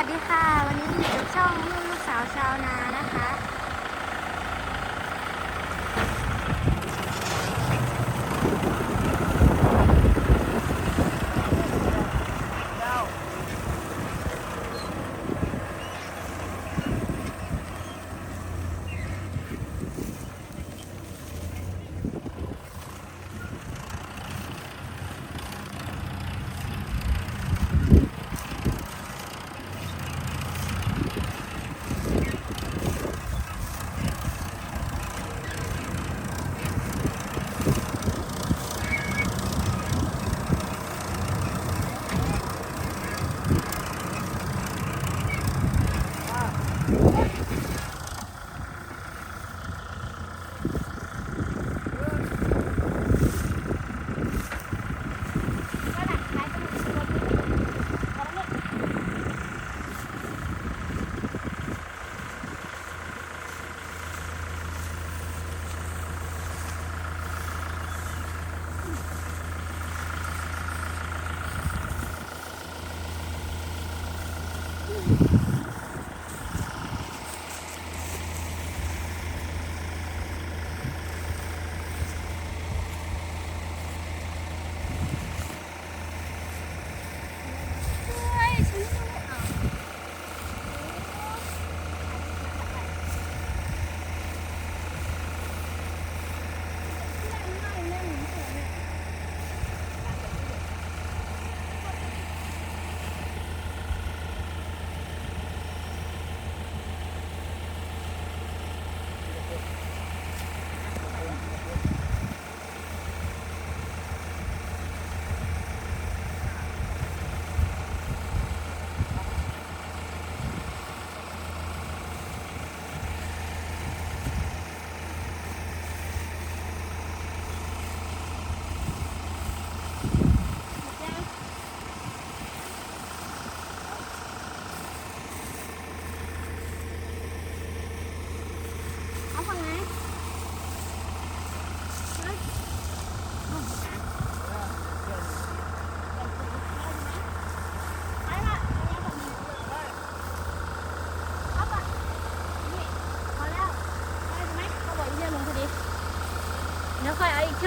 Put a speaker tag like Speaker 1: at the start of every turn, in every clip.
Speaker 1: วัสดีค่ะ วันนี้อยู่กับช่องลูกลูกสาวชาวนานะคะ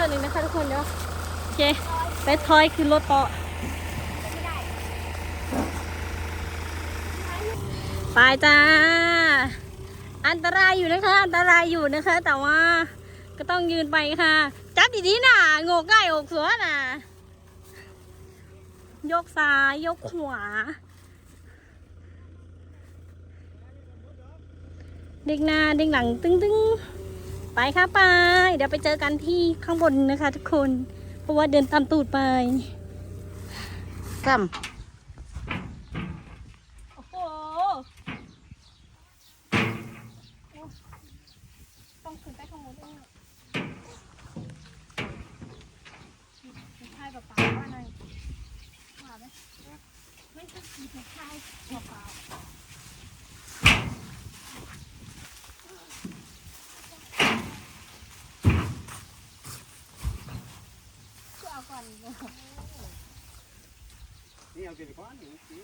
Speaker 1: อยเอาอีกเชือกหนึ่งนะคะทุกคนเดี๋ยวโอเค ไปทอยขึ้นรถเต่อไปจ้า อันตรายอยู่นะคะ อันตรายอยู่นะคะ แต่ว่าก็ต้องยืนไปค่ะ จับดีๆน่ะโงกง่ายอกสวนน่ะยกซ้ายยกขวา เด็กหน้าเด็กหลังตึ้งตึ้ง ไปค่ะไป เดี๋ยวไปเจอกันที่ข้างบนนะคะ ทุกคน เพราะว่าเดินตามตูดไป
Speaker 2: ซ้
Speaker 1: โอ้โห ต้องขึ้นไปข้างบนด้วยนะมีชายเปล่าๆว่าไงว่าไหมไม่ต้องขี่ในชายเปล่าๆก็เอาน
Speaker 3: นี่เอาเกินก้อนหนึ่งสิ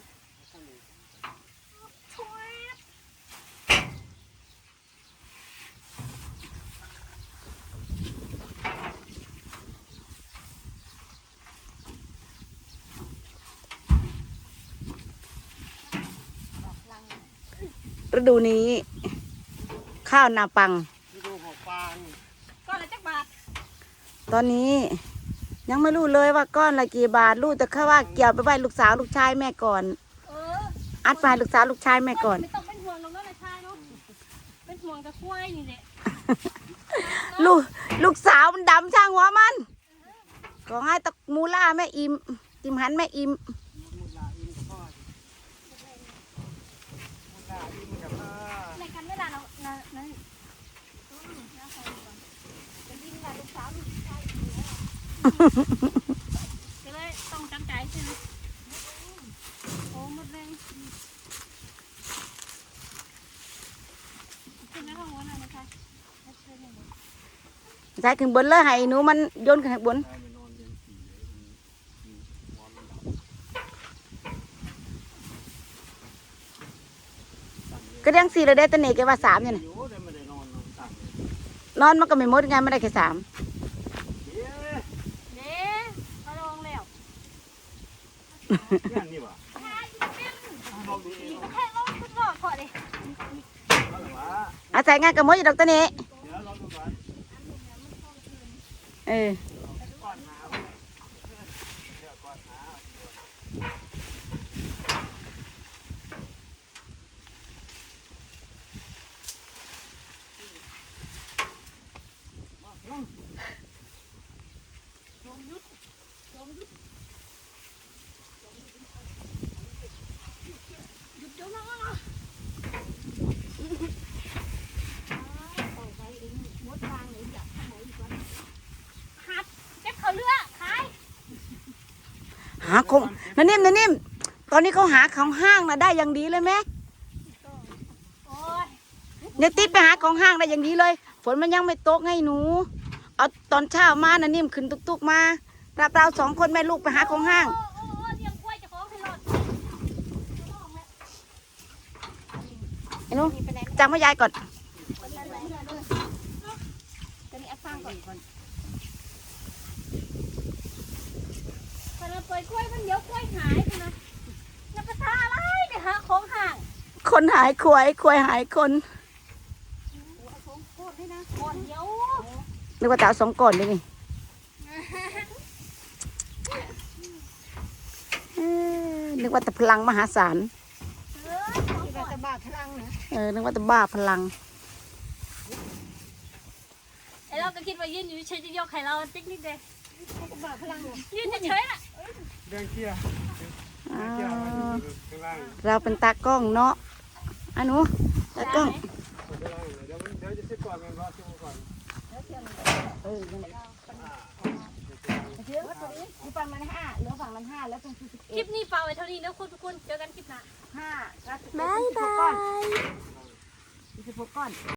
Speaker 2: ฤดูนี้ ข้าวนาปัง
Speaker 3: นี่ดูหัวฟาง
Speaker 1: ก่อนละจักบาท
Speaker 2: ตอนนี้ ยังไม่รู้เลยว่าก้อนละกี่บาทรู้แต่แค่ว่าเกี่ยวไปไว้ลูกสาวลูกชายแม่ก่อน
Speaker 1: เออ
Speaker 2: อัดไปให้ลูกสาวลูกชายแม่ก่อน
Speaker 1: ไม่ต้องเป็นห่วงน้องน้องนายชายเนาะเป็นห่วงกับควายนี่แหละ
Speaker 2: ลูกลูกสาวมันดำช่างหัวมัน ก็ให้ตะมูล่าแม่อิมติมหันแม่อิม
Speaker 3: มุดลาอินกับพ่อมุดลาอินกับพ่อ
Speaker 1: ในกันเวลาเราเราเราอืมน่าใส่ก่อนจะดิ้นกับลูกสาวลูกชายอยู่แล้ว ก็เลยต้องจำใจใช่ไหมโอ้หมดเลยขึ้นไปข้างบนหน่อยนะคะให้เพื่อนเห็นหน่อย
Speaker 2: ใช้ขึ้นบนเลยให้หนูมันโยนขึ้นข้างบน
Speaker 3: ได้ไปนอนเรียนผีเลย
Speaker 2: งสี่เลยได้แต่เนแกว่าสามอยู่
Speaker 3: ยนอนนอนสั่ง
Speaker 2: นอนมันก็ไม่หมดไงไม่ได้แค่สาม
Speaker 3: เอ๊ะ
Speaker 1: เด้เขาลองแล้ว
Speaker 3: เนี่ ยนี่วะลองดูเอง
Speaker 1: แค่ลองทดลองก่อา
Speaker 3: ละวะ
Speaker 2: อาศัยงานกับมดอยู่ดอกตะเน
Speaker 3: เดี๋ยวลองดูก่อน
Speaker 2: เออ
Speaker 3: ก่อนหาเดี๋ยวก่อนหา
Speaker 1: หัดเก็บเขาเลือกขาย
Speaker 2: หาของนันนิ่มนันนิ่ม ตอนนี้เขาหาของห้างนะได้อย่างดีเลยไหมเนี่ยติดไปหาของห้างได้อย่างดีเลย ฝนมันยังไม่ตกไงหนู เอาตอนเช้ามานันนิ่มขึ้นตุกๆมาเราเราสองคนแม่ลูกไปหาของห้าง
Speaker 1: โอ้โอ้โอ้เลี้ยงกจะของให้รอด
Speaker 2: ไอ้หนูจำพ่อยายก่อน
Speaker 1: จะมีอักฟังก่อน ก่อนพอเราเปิดกล้วยมันเดี๋ยวกล้วยหายไปนะจะไปทาอะไรเดี๋ยวหาของห่าง
Speaker 2: คนหายควายควายหายคน
Speaker 1: พูดให้นะก่อนเดี๋ยว
Speaker 2: นึกว่าจะเอาสองก่อนเลยนี่เอ้อนึกว่าแต่พลังมหาศาล
Speaker 1: เออของก่อน
Speaker 2: เออนึกว่าแต่บ้าพลัง
Speaker 1: ไอเราก็คิดว่ายืนอยู่เฉยจะยกให้เราติ๊กนิดเดียว ยืนเฉยๆน่ะ
Speaker 3: เดินเคลียร์
Speaker 2: อ่า
Speaker 3: เคลียร์มาอยู่ข้างล่าง
Speaker 2: เราเป็นตากล้องเนาะอันหนูตากล้อง
Speaker 3: ข้างล่างเดี๋ยวเดี๋ยวจะเช็ดก่อนกันรอชิมก่อน
Speaker 2: เออนั่นแหละเดี๋ยวตัวนี้มีฝั่งมันห้าเหลือฝั่งมันห้าแล้วตรงที่สิบ
Speaker 1: ค
Speaker 2: เอ็
Speaker 1: ลิ
Speaker 2: ด
Speaker 1: ปนี้เปล่าไว้เท่านี้นะคุณทุกคนเจอกันคลิปหน้า
Speaker 2: ห้าแล้วสิบเอ็ดสิบหกก้อนสิบหกก้อน